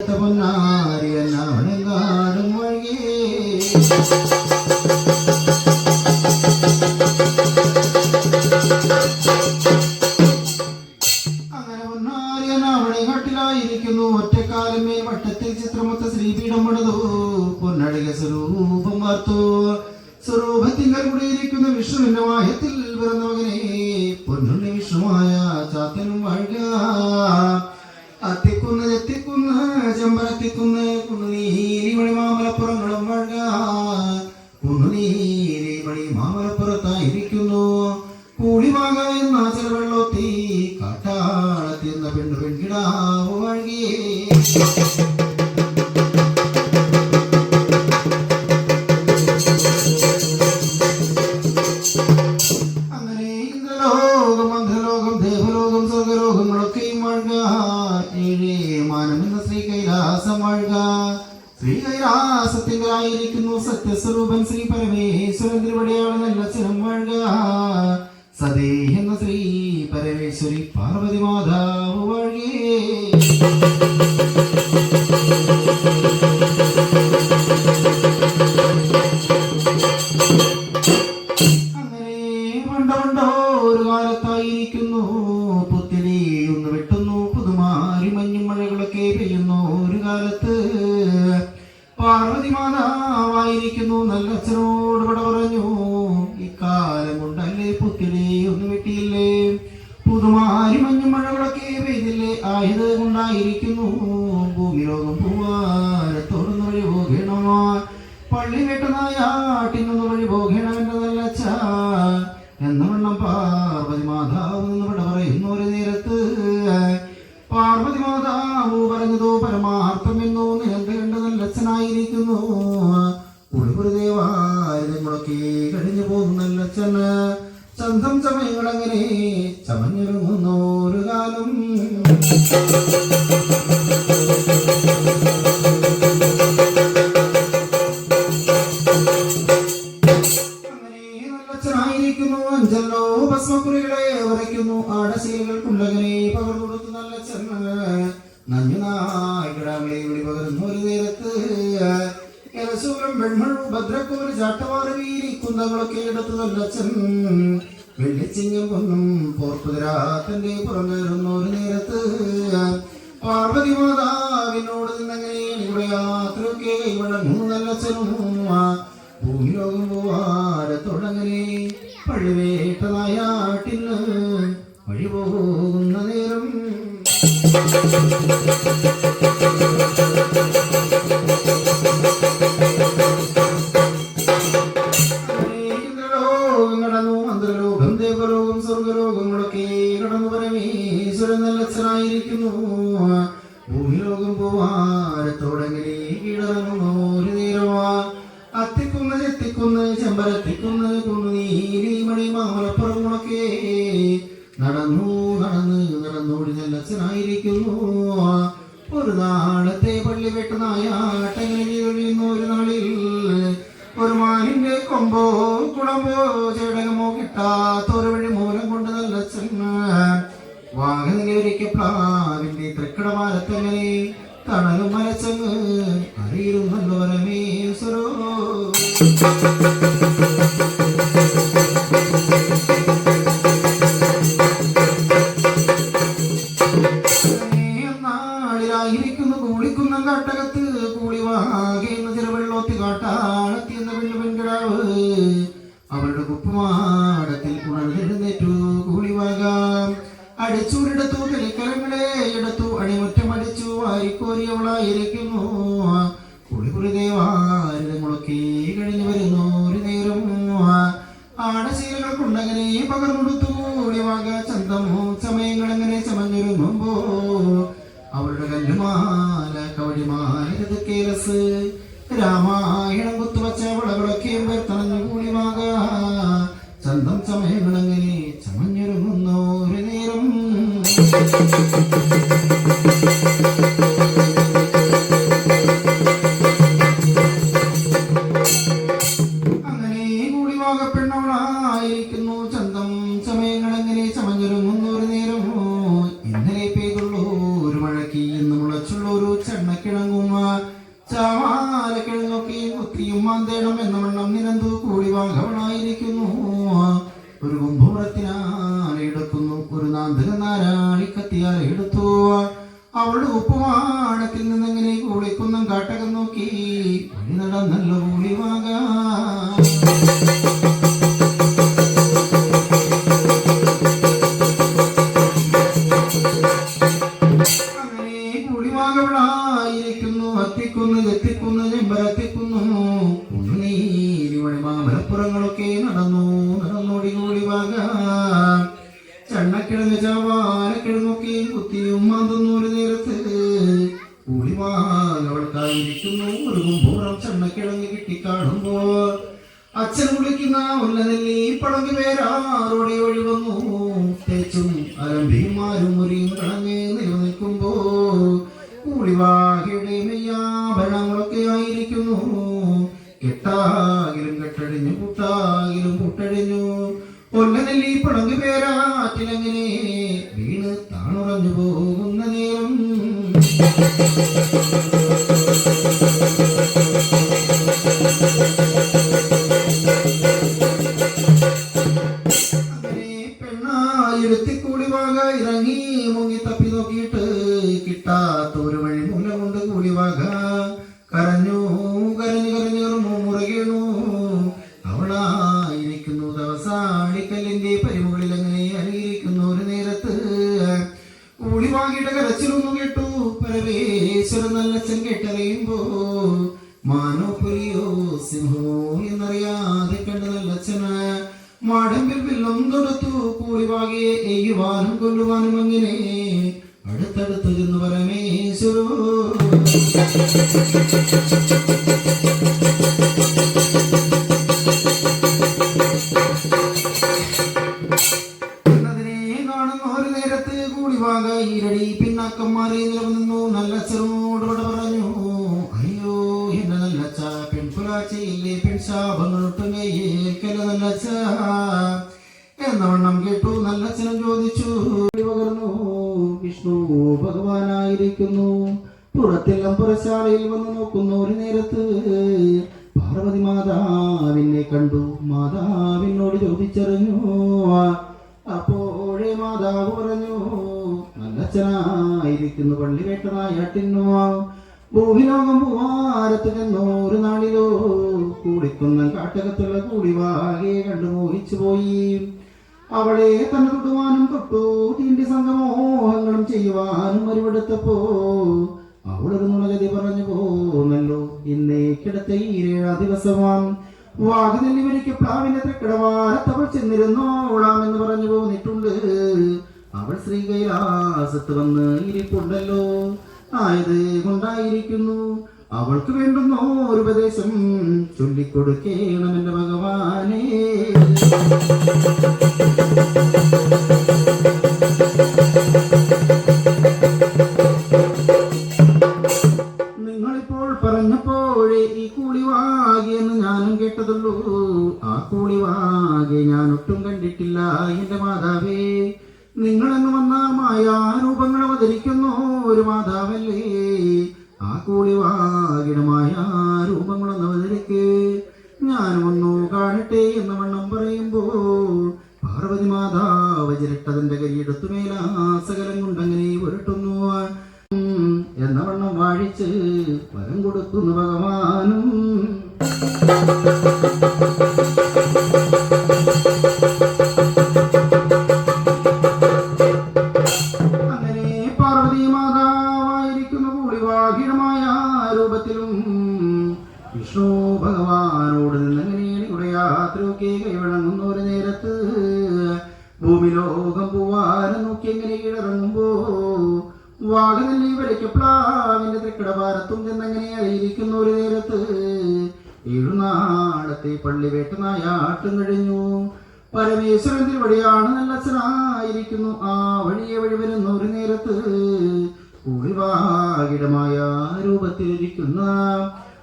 പൊന്നാരിയ നവണങ്ങാടും വഴിയേ അങ്ങനെ പൊന്നാരിയ നവണിഘട്ടിലായിരിക്കുന്നു ഒറ്റക്കാലമേ വട്ടത്തിൽ ചിത്രമൊത്ത ശ്രീപീഠം പണിതു. പൊന്നടിക സ്വരൂപം വാർത്തു. സ്വരൂപത്തിങ്കൽ കൂടിയിരിക്കുന്ന വിഷ്ണുവിന്റെ വായത്തിൽ ചെമ്പരത്തിക്കുന്ന് കുന്നുനീരി മണി മാമലപ്പുറങ്ങളും വാഴുക കുന്നുനീരി മണി മാമലപ്പുറത്തായിരിക്കുന്നു കൂളിമാക എന്ന ചെറുവെള്ളോത്തി കാട്ടാളത്തി എന്ന പെണ്ണു പെൺകിടാവ് വഴുകിയേ ശ്രീ കൈലാസത്തിലായിരിക്കുന്നു സത്യസ്വരൂപൻ ശ്രീ പരമേശ്വരൻ തിരുവടിയാണ് നല്ല ചിരം വഴുക. സതേ എന്ന ശ്രീ പരമേശ്വരി പാർവതി മാതാവ് പാർവതി മാതാവായിരിക്കുന്നു നല്ല അച്ഛനോട് ഇവിടെ പറഞ്ഞു. ഇക്കാലം കൊണ്ടല്ലേ പുത്തിരി ഒന്നും വെട്ടിയില്ലേ പുതുമാരി മഞ്ഞുമഴകളൊക്കെ പെയ്തില്ലേ? ആയത് കൊണ്ടായിരിക്കുന്നു. അച്ഛന് ചന്തം ചമയങ്ങളങ്ങനെ ചമഞ്ഞിറങ്ങുന്നോരു കാലം വീരി കുന്തങ്ങളൊക്കെ എടുത്തു നല്ലച്ചൻ വെള്ളിച്ചിങ്ങം പൊന്നും പോർപ്പുതിരാത്തന്റെ തന്റെ പുറമേറുന്ന ഒരു നേരത്ത് പാർവതി മാതാവിനോട് നിന്നങ്ങനെ ഇവിടെ യാത്രയൊക്കെ ഇവിടെ നല്ലച്ചനും ഭൂമിലോകം പോവാരത്തോടങ്ങനെ പഴുവേട്ട നായാട്ടിന് വഴി പോകുന്ന നേരം ദേവലോകം സ്വർഗലോകങ്ങളൊക്കെ കടന്നു പരമേശ്വരൻ നല്ലച്ഛനായിരിക്കുന്നു ഭൂമിലോകം കുളമ്പോ ചേടകമോ കിട്ടാത്ത ഒരു വഴി മൂലം കൊണ്ട് നല്ല വാഹനങ്ങൾ പ്ലാവിന്റെ തൃക്കടമാലത്തങ്ങനെ തണലും ഉണർന്നെഴുന്നേറ്റു കൂളിവാകാം. അടിച്ചൂരെടുത്തു തെളിക്കലങ്ങളെ ചന്തം സമയങ്ങളങ്ങനെ ചമഞ്ഞൊരുങ്ങുന്നു ഒരു നേരം ഒരു നാന്തക നാരാളി കത്തിയാൽ എടുത്തു അവളുടെ ഉപ്പുമാടത്തിൽ നിന്നെങ്ങനെ കൂളിക്കുന്നം കാട്ടകം നോക്കി വഴി നടന്നല്ലോ കൂളിവാകാ ചണ്ണക്കിഴങ്ങ് ചാവാനക്കിഴങ്ങൊക്കെ കുത്തിയും മാന്തുന്നു ഒരു നേരത്ത്. കുമ്പൂറം ചണ്ണക്കിഴങ്ങ് കിട്ടിക്കാണുമ്പോ അച്ഛൻ കുളിക്കുന്ന ഉന്നതല്ലേ പടങ്ങി പേരാറോടെ വീണ് താണുറഞ്ഞു പോകുന്ന നേരം. കരച്ചിലൊന്നും കേട്ടു. പരമേശ്വരൻ നല്ല ചെങ്കേട്ടറിയുമ്പോ മാനോ പുലിയോ സിംഹമോ ഈരടി പിന്നാക്കം മാറി നിലനിന്നു നല്ല ചെറുനോട് പറഞ്ഞു അയ്യോ എന്റെ നല്ലച്ച പെൺപുലാച്ചയില്ലേ പെൺശാപങ്ങളൊട്ടും എന്നവണ്ണം കേട്ടു നല്ലച്ഛനും ചോദിച്ചു. പകർന്നു വിഷ്ണു ഭഗവാനായിരിക്കുന്നു. പുറത്തെല്ലാം പുറശാലയിൽ വന്ന് നോക്കുന്നു ഒരു നേരത്ത്. പാർവതി മാതാവിനെ കണ്ടു. മാതാവിനോട് ചോദിച്ചറിഞ്ഞു. അപ്പോഴേ മാതാവ് പറഞ്ഞു നല്ലച്ഛനായിരിക്കുന്നു പള്ളി വേട്ടനായാട്ടിന്നു ഭൂവിലോകം പൂവാരത്ത് ചെന്നു ഒരു നാളിലോ കൂടിക്കുന്ന കാട്ടകത്തുള്ള കൂടിവാകെ കണ്ടു മോഹിച്ചു പോയി. അവളെ തന്നെ തൊടുവാനും തൊട്ടു. തീണ്ടി സംഗമോഹങ്ങളും ചെയ്യുവാനും ഒരുവെടുത്തപ്പോ അവളൊരു നുണഗതി പറഞ്ഞു പോന്നല്ലോ ഇന്നേ കിടത്ത ഈരേഴാ ദിവസമാം. വാഗനെല്ലിവരിക്ക് പ്ലാവിന്റെ തൃക്കടവാരത്തവൾ ചെന്നിരുന്നോളാമെന്ന് പറഞ്ഞു പോന്നിട്ടുണ്ട്. അവൾ ശ്രീകൈലാസത്ത് വന്ന് ഇരിപ്പുണ്ടല്ലോ. ആയത് കൊണ്ടായിരിക്കുന്നു. അവൾക്ക് വേണ്ടുന്ന ഒരു ഉപദേശം ചൊല്ലിക്കൊടുക്കേണം എന്റെ ഭഗവാനേ. ആ കൂളിവാകിയുടെ രൂപത്തിലും വിഷ്ണു ഭഗവാനോട് നിന്നെങ്ങനെയാത്രയൊക്കെ ഇവിടെ ഒരു നേരത്ത് ഭൂമി ലോകം പോവാനും നോക്കി എങ്ങനെ കീഴറങ്ങുമ്പോ വാഹനല്ലി വരയ്ക്ക് പ്ലാവിന്റെ തൃക്കടഭാരത്തും ചെന്നെങ്ങനെ അറിയിരിക്കുന്ന ഒരു നേരത്ത് ഏഴുനാളത്തെ പള്ളി വേട്ടനായാട്ടും കഴിഞ്ഞു. പരമേശ്വരൻ തിരുവടിയാണ് നല്ലച്ഛനായിരിക്കുന്നു ആ വഴിയെ വഴി വരുന്ന ഒരു നേരത്ത്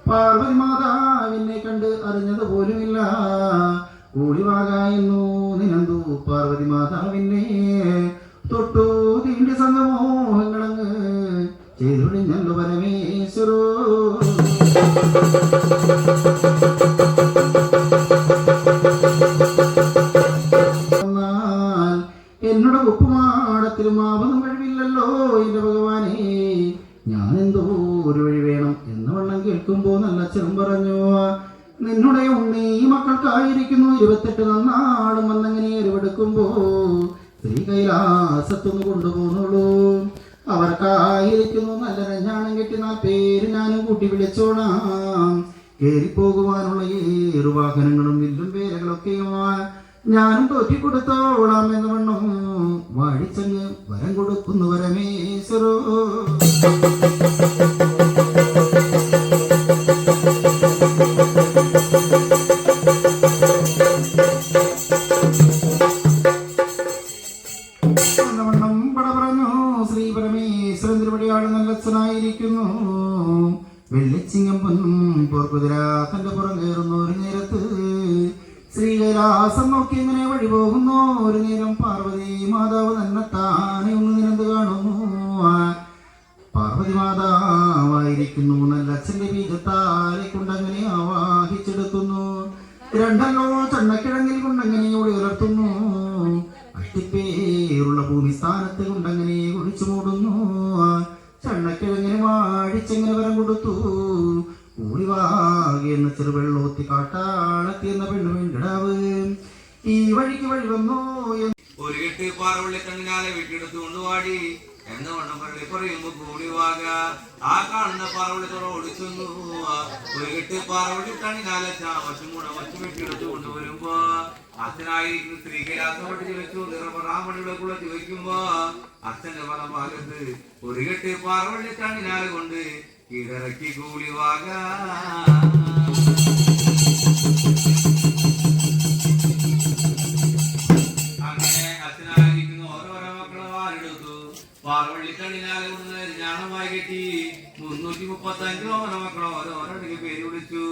പാർവതി മാതാവിനെ കണ്ട് അറിഞ്ഞത് പോലുമില്ല കൂടിവാകായെന്നു നിനന്തു പാർവതി മാതാവിനെ തൊട്ടു തീണ്ടി സംഗമോഹങ്ങളങ്ങ് ചെയ്തൊഴിഞ്ഞല്ലോ പരമേശ്വര. അച്ഛനും പറഞ്ഞു നിന്നുടെ ഉണ്ണി ഈ മക്കൾക്കായിരിക്കുന്നു. ഇരുപത്തെട്ട് നന്നാളും വന്നങ്ങനെ എരിവെടുക്കുമ്പോ സ്ത്രീ കൈലാസത്തൊന്ന് കൊണ്ടുപോകുന്നുള്ളൂ. അവർക്കായിരിക്കുന്നു നല്ല രഞ്ഞാണം കെട്ടിനാൽ പേര് ഞാനും കൂട്ടി വിളിച്ചോണാം കയറി പോകുവാനുള്ള ഏറു വാഹനങ്ങളും വില്ലും പേരകളൊക്കെയുമാണ് ഞാനും തോറ്റി കൊടുത്തോളാം എന്ന് വണ്ണം വാഴിച്ചങ്ങ് വരം കൊടുക്കുന്നു വരമേശ്വരോ വണ്ണം രണ്ടല്ലോ ചണ്ണക്കിഴങ്ങിൽ കൊണ്ടങ്ങനെ ഓടി ഉലർത്തുന്നു അഷ്ടിപ്പേരുള്ള ഭൂമി സ്ഥാനത്ത് കൊണ്ടങ്ങനെ കുഴിച്ചു മൂടുന്നു. ചണ്ണക്കിഴങ്ങിന് വാഴിച്ചെങ്ങനെ വരം കൊടുത്തു. ഊടിവാകെ എന്ന ചെറുവെള്ളോത്തി കാട്ടാളത്തി എന്ന പെണ്ണു പെൺകിടാവ് ഈ വഴിക്ക് വഴി വന്നു ഒരു കെട്ട് പാറവള്ളി കണ്ണിനാലെ വീട്ടിലെടുത്ത് കൊണ്ടുപാടി എന്ന വണ്ണം പള്ളി പറയുമ്പോ കൂടി വാക ആ കാണുന്ന പാറവള്ളി തുറ ഓടിച്ചൊന്നു ഒരു കെട്ട് പാറവള്ളി കണ്ണിനാലെ ചാമച്ചും കൂടെ മച്ചും വീട്ടിലെടുത്ത് കൊണ്ടുവരുമ്പോ അച്ഛനായിരിക്കുന്ന സ്ത്രീ കൈലാസമട്ട് ചോദിച്ചു കൂടെ ചോദിക്കുമ്പോ അച്ഛന്റെ പല ഭാഗത്ത് ഒരു കെട്ട് പാറവള്ളി കണ്ണിനാലെ കൊണ്ട് കീഴറക്കി കൂലി വാക അങ്ങനെ അച്ഛനായിരിക്കുന്ന ഓരോരോ മക്കളെ വാരെടുത്തു. പാർവള്ളിക്കണ്ണിനാലെ കൊണ്ട് ജ്ഞാനമായി കെട്ടി. മുന്നൂറ്റി മുപ്പത്തി അഞ്ച് ഓമന മക്കളോ ഓരോരോടിക്ക് പേര് വിളിച്ചു.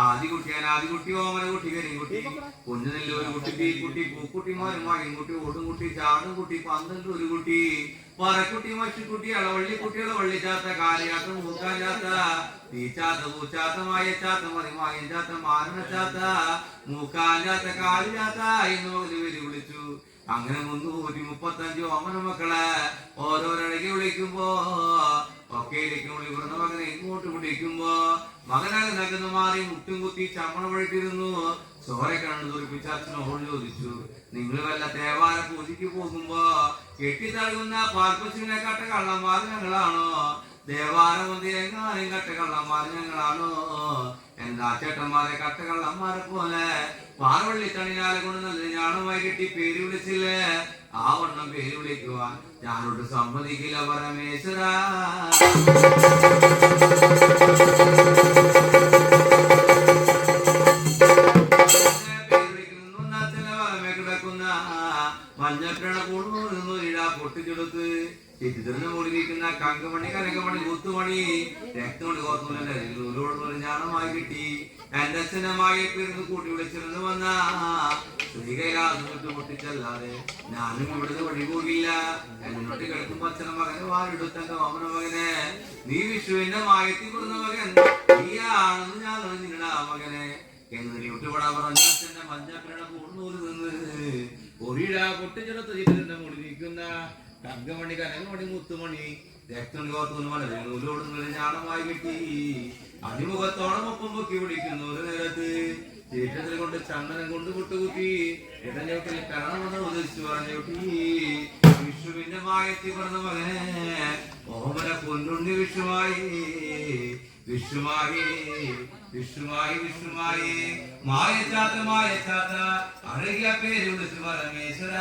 ആദികുട്ടി അനാദികുട്ടി ഓമന കുട്ടി കരിങ്കുട്ടി. കുഞ്ഞുനെല്ല് ഒരു കുട്ടി തീക്കുട്ടി മോരും മകൻകുട്ടി ഓടുംകുട്ടി ചാടുംകുട്ടി പന്ത്രണ്ട് ഒരു കുട്ടി പറക്കുട്ടി മച്ചുക്കുട്ടി അളവള്ളി കുട്ടികളെ വള്ളിച്ചാത്ത കാലിയാത്ത മൂക്കാഞ്ചാത്ത തീച്ചാത്ത പൂച്ചാത്ത മായച്ചാത്ത മറിമായം ചാത്ത മാനനച്ചാത്ത മൂക്കാൻ ചാത്ത കാലിയാത്ത എന്ന് പേര് വിളിച്ചു. അങ്ങനെ മുന്നൂറ്റി മുപ്പത്തഞ്ച് ഓമന മക്കളെ ഓരോരടക്കി വിളിക്കുമ്പോ ഒക്കെയിലേക്ക് വിളി മകനെ ഇങ്ങോട്ട് വിളിക്കുമ്പോ മകനകെ നകുന്ന മാറി മുട്ടും കുത്തി ചമ്മണ വഴിട്ടിരുന്നു ചോര കണ്ടു തോൽപ്പിച്ച അച്ഛനോട് ചോദിച്ചു നിങ്ങൾ വല്ല തേവാര പൂജയ്ക്ക് പോകുമ്പോ കെട്ടിത്തഴുകുന്ന പാൽപ്പശുവിനെ കട്ട കള്ളന്മാർ ഞങ്ങളാണോ? ദേവാര മന്ദിരങ്ങാനും കട്ട കള്ളന്മാർ ഞങ്ങളാണോ? എന്താ ചേട്ടന്മാരെ കട്ട കള്ളന്മാരെ പോലെ പാർവള്ളി തണിനാലെ കൊണ്ട് നല്ല ഞാണമായി കെട്ടി പേര് വിളിച്ചില്ലേ? ആ വണ്ണം പേര് വിളിക്കുവാൻ ഞാനോട് സമ്മതിക്കില്ല പരമേശ്വര. മഞ്ഞപ്പിണ കൂടുന്നു ഇഴ പൊട്ടിച്ചെടുത്ത്. ചിത്രത്തിന് മൂടിയിരിക്കുന്ന കങ്കമണി കനകമണി കൂത്തുമണി. രക്തമണി കോർത്തുമണി ഞാനമായി കിട്ടി. എന്റെ അച്ഛനമായി പിറന്ന് കൂട്ടി വിളിച്ചിരുന്നു വന്ന. സ്ത്രീ കൈലാസം വിട്ട് പൊട്ടിച്ചല്ലാതെ ഞാനും ഇവിടുന്ന് വഴി പോകില്ല എന്നോട്ട് കിടക്കുമ്പോ അച്ഛന മകനെ വാരെടുത്തന്റെ വാമന മകനെ നീ വിഷുവിന്റെ മായത്തി പിറന്ന മകൻ നീയാണെന്ന് ഞാൻ നിങ്ങളുടെ മകനെ. എന്ന് വിട്ടുപെടാ പറഞ്ഞ അച്ഛന്റെ മഞ്ഞപ്പിണ കൂടുന്നൂര് നിന്ന് ഒരിട പൊട്ടിച്ചെടുത്ത മുടി മുടിയിരിക്കുന്ന തങ്കമണി കനകമണി മുത്തുമണി രക്തമണി കോർത്തുന്ന വളരെ നൂലോടുന്ന ഞാണമായി കിട്ടി. അടിമുഖത്തോളം ഒപ്പം പൊക്കി പിടിക്കുന്നു ഒരു നേരത്ത്. ചീറ്റത്തിൽ കൊണ്ട് ചന്ദനം കൊണ്ട് കുട്ടുകുത്തി ഇടഞ്ഞോട്ടിൽ കരണമെന്ന് ഉദ്ദേശിച്ചു പറഞ്ഞോട്ടി വിഷുവിന്റെ മായത്തി പറഞ്ഞ മകനെ ഓമന പൊന്നുണ്ണി വിഷുമായി. വിഷുമായി വിഷുമായി വിഷുമായി. മായച്ചാത്ത മായച്ചാത്ത അഴകിയ പേര് വിളിച്ചു പരമേശ്വര.